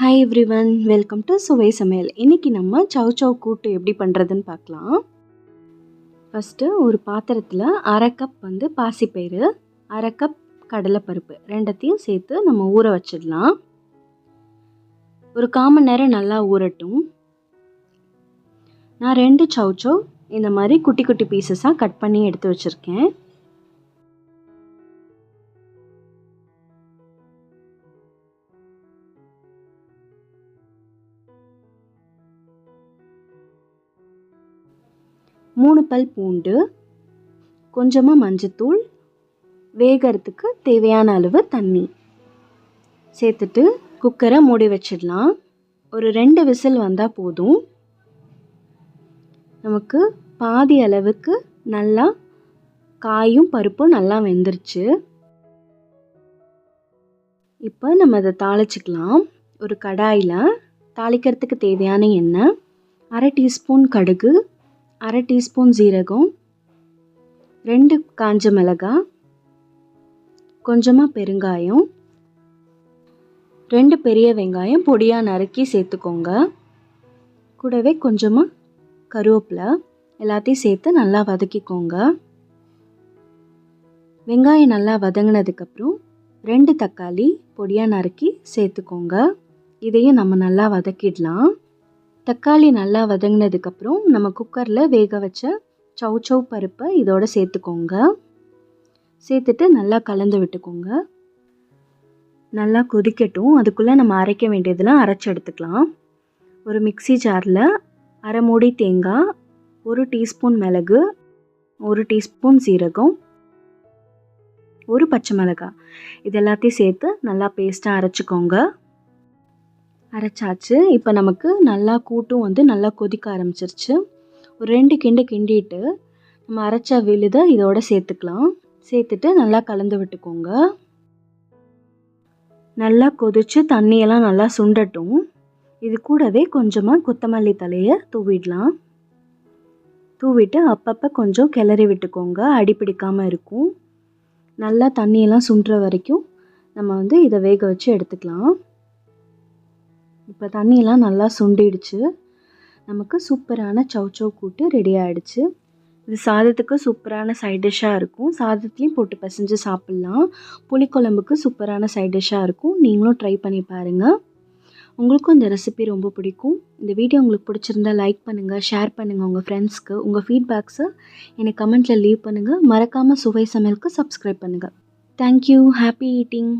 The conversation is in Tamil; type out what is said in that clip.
ஹாய் எவ்ரிவன் வெல்கம் டு சுவை சமையல் இன்றைக்கி நம்ம சவ் சவ் கூட்டு எப்படி பண்ணுறதுன்னு பார்க்கலாம். ஃபஸ்ட்டு ஒரு பாத்திரத்தில் அரை கப் வந்து பாசிப்பயிறு அரை கப் கடலைப்பருப்பு ரெண்டத்தையும் சேர்த்து நம்ம ஊற வச்சிடலாம். ஒரு காமன் நேரம் நல்லா ஊறட்டும். நான் ரெண்டு சவ் சவ் இந்த மாதிரி குட்டி குட்டி பீசஸாக கட் பண்ணி எடுத்து வச்சுருக்கேன். மூணு பல் பூண்டு கொஞ்சமாக மஞ்சத்தூள் வேகிறதுக்கு தேவையான அளவு தண்ணி. சேர்த்துட்டு குக்கரை மூடி வச்சிடலாம். ஒரு ரெண்டு விசில் வந்தால் போதும். நமக்கு பாதி அளவுக்கு நல்லா காயும் பருப்பும் நல்லா வெந்துருச்சு. இப்போ நம்ம அதை தாளிச்சிக்கலாம். ஒரு கடாயில் தாளிக்கிறதுக்கு தேவையான எண்ணெய் அரை டீஸ்பூன் கடுகு அரை டீஸ்பூன் ஜீரகம் ரெண்டு காஞ்ச மிளகாய் கொஞ்சமாக பெருங்காயம் ரெண்டு பெரிய வெங்காயம் பொடியாக நறுக்கி சேர்த்துக்கோங்க. கூடவே கொஞ்சமாக கருவேப்பிலை எல்லாத்தையும் சேர்த்து நல்லா வதக்கிக்கோங்க. வெங்காயம் நல்லா வதங்கினதுக்கப்புறம் ரெண்டு தக்காளி பொடியாக நறுக்கி சேர்த்துக்கோங்க. இதையும் நம்ம நல்லா வதக்கிடலாம். தக்காளி நல்லா வதங்கினதுக்கப்புறம் நம்ம குக்கரில் வேக வச்ச சவு சவு பருப்பை இதோட சேர்த்துக்கோங்க. சேர்த்துட்டு நல்லா கலந்து விட்டுக்கோங்க. நல்லா கொதிக்கட்டும். அதுக்குள்ளே நம்ம அரைக்க வேண்டியதெல்லாம் அரைச்சி எடுத்துக்கலாம். ஒரு மிக்சி ஜாரில் அரை மூடி தேங்காய் ஒரு டீஸ்பூன் மிளகு ஒரு டீஸ்பூன் சீரகம் ஒரு பச்சை மிளகாய். இது எல்லாத்தையும் சேர்த்து நல்லா பேஸ்ட்டாக அரைச்சிக்கோங்க. அரைச்சாச்சு. இப்போ நமக்கு நல்லா கூட்டும் வந்து நல்லா கொதிக்க ஆரம்பிச்சிருச்சு. ஒரு ரெண்டு கிண்டு கிண்டிட்டு நம்ம அரைச்ச விழுதை இதோட சேர்த்துக்கலாம். சேர்த்துட்டு நல்லா கலந்து விட்டுக்கோங்க. நல்லா கொதித்து தண்ணியெல்லாம் நல்லா சுண்டட்டும். இது கூடவே கொஞ்சமாக கொத்தமல்லி தலையை தூவிடலாம். தூவிட்டு அப்பப்போ கொஞ்சம் கிளறி விட்டுக்கோங்க. அடி பிடிக்காமல் இருக்கும். நல்லா தண்ணியெல்லாம் சுண்டுற வரைக்கும் நம்ம வந்து இதை வேக வச்சு எடுத்துக்கலாம். இப்போ தண்ணியெல்லாம் நல்லா சுண்டிடுச்சு. நமக்கு சூப்பரான சவ் சவ் கூட்டு ரெடி ஆகிடுச்சு இது சாதத்துக்கு சூப்பரான சைட் டிஷ்ஷாக இருக்கும். சாதத்துலேயும் போட்டு பசைஞ்சு சாப்பிட்லாம். புளிக்குழம்புக்கு சூப்பரான சைட் டிஷ்ஷாக இருக்கும். நீங்களும் ட்ரை பண்ணி பாருங்கள் உங்களுக்கும் இந்த ரெசிபி ரொம்ப பிடிக்கும். இந்த வீடியோ உங்களுக்கு பிடிச்சிருந்தா லைக் பண்ணுங்கள் ஷேர் பண்ணுங்கள் உங்கள் ஃப்ரெண்ட்ஸ்க்கு உங்கள் ஃபீட்பேக்ஸை எனக்கு கமெண்ட்டில் லீவ் பண்ணுங்கள் மறக்காமல் சுவை சமையலுக்கு சப்ஸ்கிரைப் பண்ணுங்கள் தேங்க்யூ ஹாப்பி ஈட்டிங்